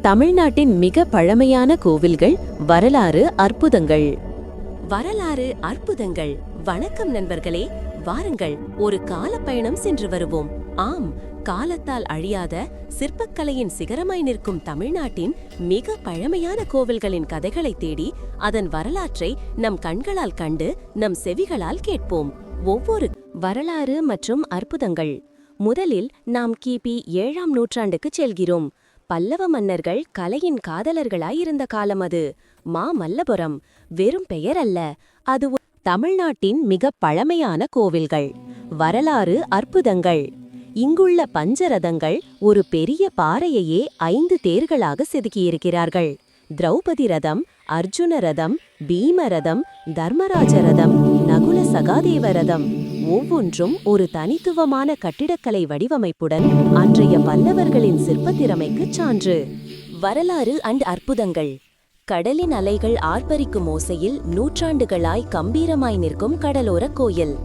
தமிழ்நாட்டின் மிக பழமையான கோவில்கள் வரலாறு அற்புதங்கள். வரலாறு அற்புதங்கள். வணக்கம் நண்பர்களே. வாருங்கள் ஒரு காலப்பயணம் சென்று வருவோம். ஆம் காலத்தால் அழியாத சிற்பக்கலையின் சிகரமாய் நிற்கும் தமிழ்நாட்டின் மிக பழமையான கோவில்களின் கதைகளை தேடி அதன் வரலாற்றை நம் கண்களால் கண்டு நம் செவிகளால் கேட்போம். ஒவ்வொரு வரலாறு மற்றும் அற்புதங்கள். முதலில் நாம் கிபி ஏழாம் நூற்றாண்டுக்குச் செல்கிறோம். பல்லவ மன்னர்கள் கலையின் காதலர்களாயிருந்த காலம் அது. மா மல்லபுரம் வெறும் பெயர் அல்ல அது தமிழ்நாட்டின் மிக பழமையான கோவில்கள். வரலாறு அற்புதங்கள். இங்குள்ள பஞ்சரதங்கள் ஒரு பெரிய பாறையையே ஐந்து தேர்களாக செதுக்கியிருக்கிறார்கள். திரௌபதி ரதம் அர்ஜுன ரதம் பீம ரதம் தர்மராஜ ரதம் நகுல சகாதேவ ரதம். ஒவ்வொன்றும் ஒரு தனித்துவமான கட்டிடக்கலை வடிவமைப்புடன் அன்றைய பல்லவர்களின் சிற்பத்திறமைக்கு சான்று. வரலாறு அண்ட் அற்புதங்கள். கடலின் அலைகள் ஆர்ப்பரிக்கும் ஓசையில் நூற்றாண்டுகளாய் கம்பீரமாய் நிற்கும் கடலோர கோயில்.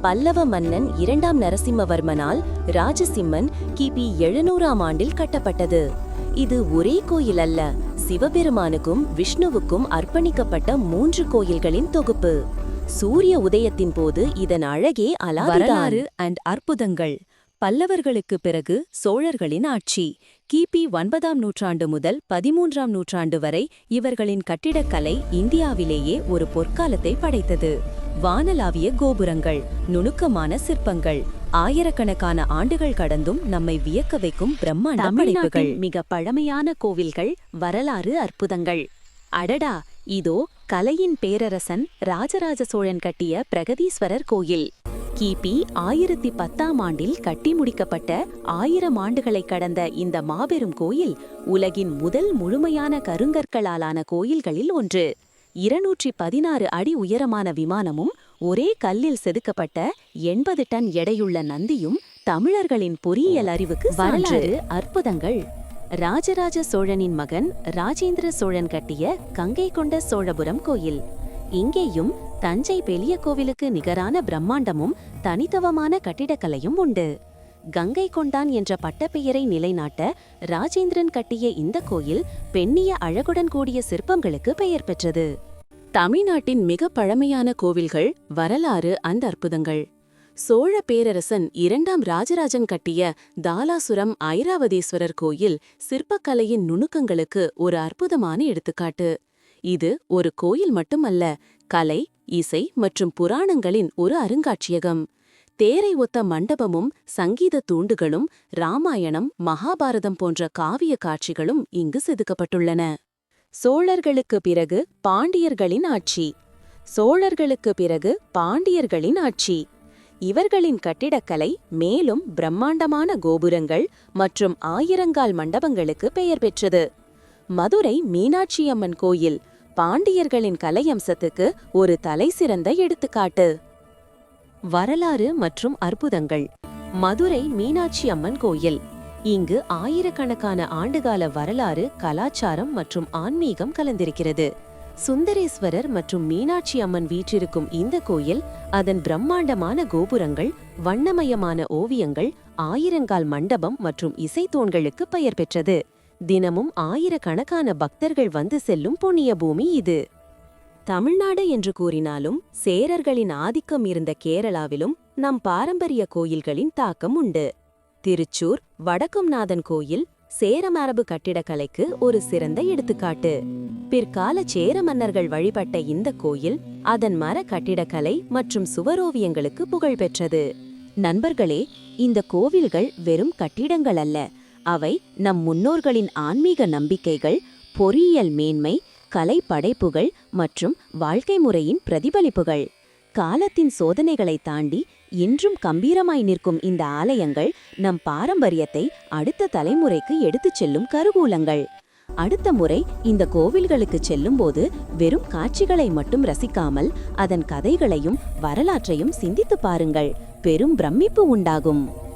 பல்லவ மன்னன் இரண்டாம் நரசிம்மவர்மனால் ராஜசிம்மன் கிபி எழுநூறாம் ஆண்டில் கட்டப்பட்டது. இது ஒரே கோயில் அல்ல சிவபெருமானுக்கும் விஷ்ணுவுக்கும் அர்ப்பணிக்கப்பட்ட மூன்று கோயில்களின் தொகுப்பு. சூரிய உதயத்தின் போது இதன் அழகே வரலாறு அண்ட் அற்புதங்கள். பல்லவர்களுக்கு பிறகு சோழர்களின் ஆட்சி. கிபி ஒன்பதாம் நூற்றாண்டு முதல் பதிமூன்றாம் நூற்றாண்டு வரை இவர்களின் கட்டிடக்கலை இந்தியாவிலேயே ஒரு பொற்காலத்தை படைத்தது. வானலாவிய கோபுரங்கள் நுணுக்கமான சிற்பங்கள் ஆயிரக்கணக்கான ஆண்டுகள் கடந்தும் நம்மை வியக்க வைக்கும் பிரம்மாண்ட படைப்புகள். மிக பழமையான கோவில்கள் வரலாறு அற்புதங்கள். அடடா! இதோ கலையின் பேரரசன் ராஜராஜ சோழன் கட்டிய பிரகதீஸ்வரர் கோயில். கிபி ஆயிரத்தி பத்தாம் ஆண்டில் கட்டி முடிக்கப்பட்ட ஆயிரம் ஆண்டுகளை கடந்த இந்த மாபெரும் கோயில் உலகின் முதல் முழுமையான கருங்கற்களாலான கோயில்களில் ஒன்று. இருநூற்றி பதினாறு அடி உயரமான விமானமும் ஒரே கல்லில் செதுக்கப்பட்ட எண்பது டன் எடையுள்ள நந்தியும் தமிழர்களின் பொறியியல் அறிவுக்கு வரலாறு. அற்புதங்கள். ராஜராஜ சோழனின் மகன் ராஜேந்திர சோழன் கட்டிய கங்கை கொண்ட சோழபுரம் கோயில். இங்கேயும் தஞ்சை பெரிய கோவிலுக்கு நிகரான பிரம்மாண்டமும் தனித்துவமான கட்டிடக்கலையும் உண்டு. கங்கை கொண்டான் என்ற பட்டப்பெயரை நிலைநாட்ட ராஜேந்திரன் கட்டிய இந்த கோயில் பெண்ணிய அழகுடன் கூடிய சிற்பங்களுக்கு பெயர் பெற்றது. தமிழ்நாட்டின் மிக பழமையான கோவில்கள் வரலாறு அந்த அற்புதங்கள் சோழ பேரரசன் இரண்டாம் ராஜராஜன் கட்டிய தாலாசுரம் ஐராவதீஸ்வரர் கோயில் சிற்பக்கலையின் நுணுக்கங்களுக்கு ஒரு அற்புதமான எடுத்துக்காட்டு. இது ஒரு கோயில் மட்டுமல்ல கலை இசை மற்றும் புராணங்களின் ஒரு அருங்காட்சியகம். தேரை ஒத்த மண்டபமும் சங்கீத தூண்டுகளும் ராமாயணம் மகாபாரதம் போன்ற காவிய காட்சிகளும் இங்கு செதுக்கப்பட்டுள்ளன. சோழர்களுக்கு பிறகு பாண்டியர்களின் ஆட்சி. சோழர்களுக்கு பிறகு பாண்டியர்களின் ஆட்சி. இவர்களின் கட்டிடக்கலை மேலும் பிரம்மாண்டமான கோபுரங்கள் மற்றும் ஆயிரங்கால் மண்டபங்களுக்கு பெயர் பெற்றது. மதுரை மீனாட்சியம்மன் கோயில் பாண்டியர்களின் கலையம்சத்துக்கு ஒரு தலைசிறந்த எடுத்துக்காட்டு. வரலாறு மற்றும் அற்புதங்கள். மதுரை மீனாட்சி அம்மன் கோயில். இங்கு ஆயிரக்கணக்கான ஆண்டுகால வரலாறு கலாச்சாரம் மற்றும் ஆன்மீகம் கலந்திருக்கிறது. சுந்தரேஸ்வரர் மற்றும் மீனாட்சி அம்மன் வீற்றிருக்கும் இந்த கோயில் அதன் பிரம்மாண்டமான கோபுரங்கள் வண்ணமயமான ஓவியங்கள் ஆயிரங்கால் மண்டபம் மற்றும் இசைத்தோன்களுக்கு பெயர் பெற்றது. தினமும் ஆயிரக்கணக்கான பக்தர்கள் வந்து செல்லும் புண்ணிய பூமி இது. தமிழ்நாடு என்று கூறினாலும் சேரர்களின் ஆதிக்கம் இருந்த கேரளாவிலும் நம் பாரம்பரிய கோயில்களின் தாக்கம் உண்டு. திருச்சூர் வடக்கும்நாதன் கோயில் சேரமரபு கட்டிடக்கலைக்கு ஒரு சிறந்த எடுத்துக்காட்டு. பிற்கால சேர மன்னர்கள் வழிபட்ட இந்த கோயில் அதன் மர கட்டிடக்கலை மற்றும் சுவரோவியங்களுக்கு புகழ் பெற்றது. நண்பர்களே இந்த கோவில்கள் வெறும் கட்டிடங்கள் அல்ல. அவை நம் முன்னோர்களின் ஆன்மீக நம்பிக்கைகள் பொறியியல் மேன்மை கலை படைப்புகள் மற்றும் வாழ்க்கை முறையின் பிரதிபலிப்புகள். காலத்தின் சோதனைகளை தாண்டி இன்றும் கம்பீரமாய் நிற்கும் இந்த ஆலயங்கள் நம் பாரம்பரியத்தை அடுத்த தலைமுறைக்கு எடுத்துச் செல்லும் கருகூலங்கள் அடுத்த முறை இந்த கோவில்களுக்கு செல்லும்போது வெறும் காட்சிகளை மட்டும் ரசிக்காமல் அதன் கதைகளையும் வரலாற்றையும் சிந்தித்துப் பாருங்கள். பெரும் பிரமிப்பு உண்டாகும்.